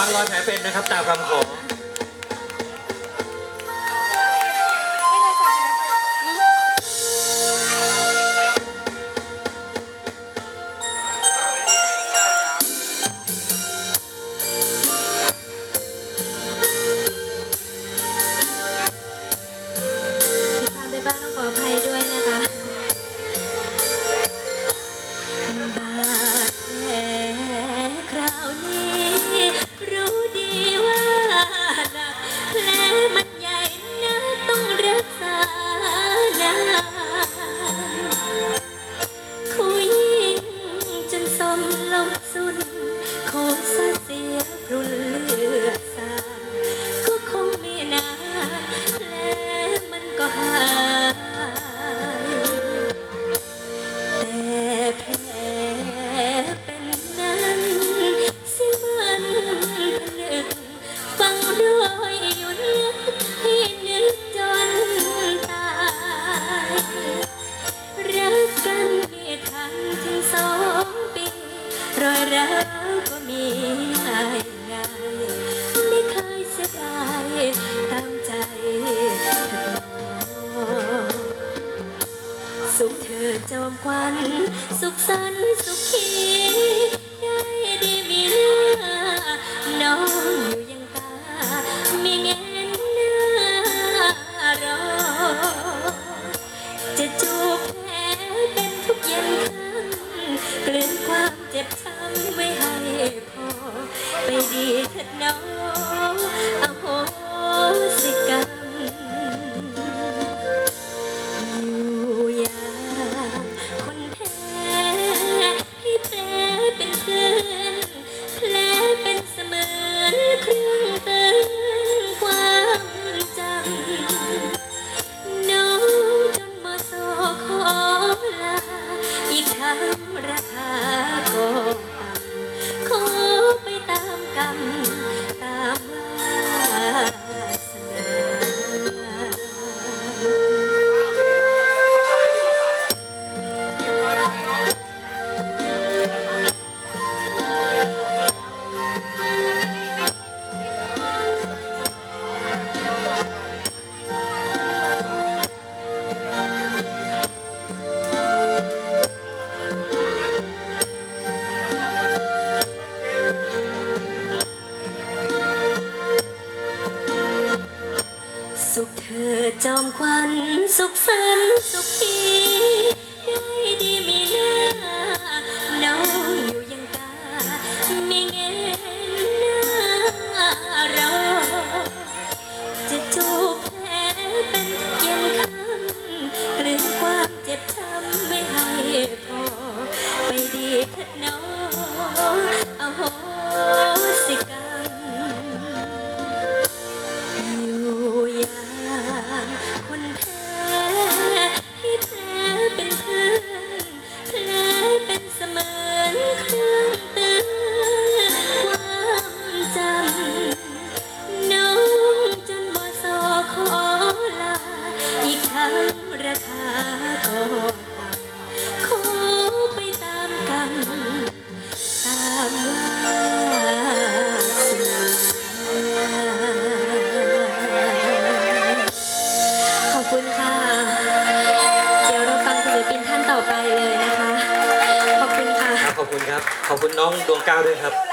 ฟังรอยแผลเป็นนะครับตามคำขอ ไม่เคยเสียดายตามใจเธอหนอสุขเธอจอมควัน สุขสันต์สุขี เถิดน้องอโหสิกรรมอยู่ยางคนแพ้ให้แผลเป็นเพื่อนแผลเป็นเสมือนเครื่องเตือนความจำน้องจนมาโซขอลาอีกทั้งราคาก็ต่ จอมควันสุขสันต์สุขีได้ดีมีหน้าน้องอยู่ยังตาไมีเงินหน้าเรอจะจูบแผลเป็นเย็นคำกลืนความเจ็บช้ำไม่ให้พอไปดีเถิดน้อง ขอบคุณน้องดวงก้าวด้วยครับ